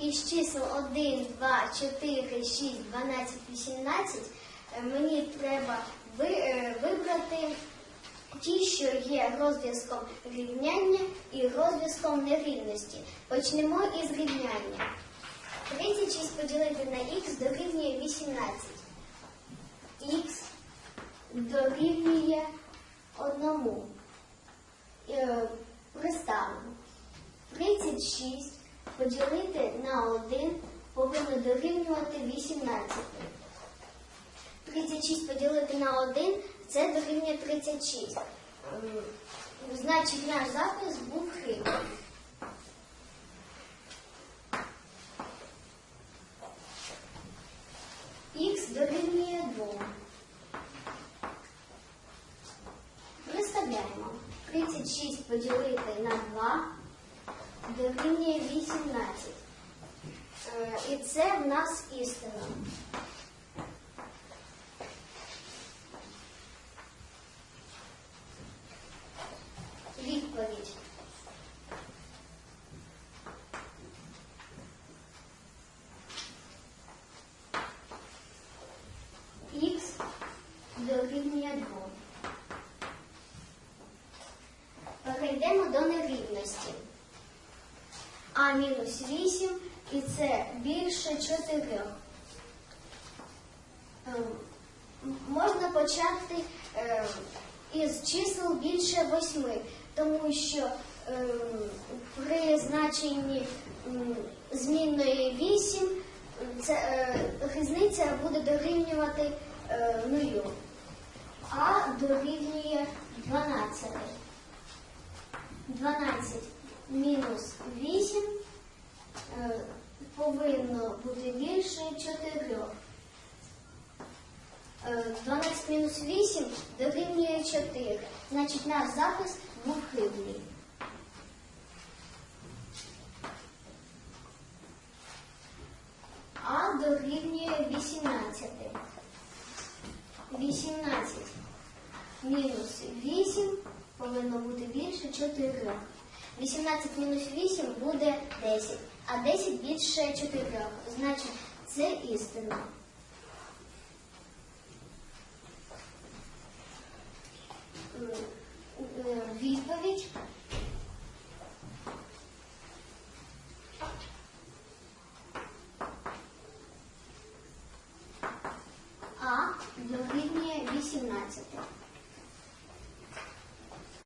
із чисел 1, 2, 4, 6, 12, 18 е, мені треба е, вибрати ті, що є розв'язком рівняння і розв'язком нерівності. Почнемо із рівняння. 36 поділити на х дорівнює 18. Х дорівнює одному. Е, Приставимо. 36 поділити на 1 повинно дорівнювати 18. 36 поділити на 1 це дорівнює 36. Ем, Значить, наш запис був хибний. Х дорівнює 2. Представляємо. 36 поділити на 2 дорівнює 18. Е, І це в нас істина. Відповідь. Х дорівнює 2. Перейдемо до нерівності. А мінус 8 і це більше 4. Ем, Можна почати ем, із чисел більше 8, тому що ем, при значенні змінної 8 це, е, різниця буде дорівнювати е, нулю, а дорівнює 12. 12 мінус 8 е, повинно бути більше 4. Е, 12 мінус 8 дорівнює 4. Значить, наш запис був хибний. А дорівнює 18. 18 мінус 8 повинно бути більше 4. 18 мінус 8 буде 10, а 10 більше 4. Значить, це істина. Е, відповідь. А дорівнює 18.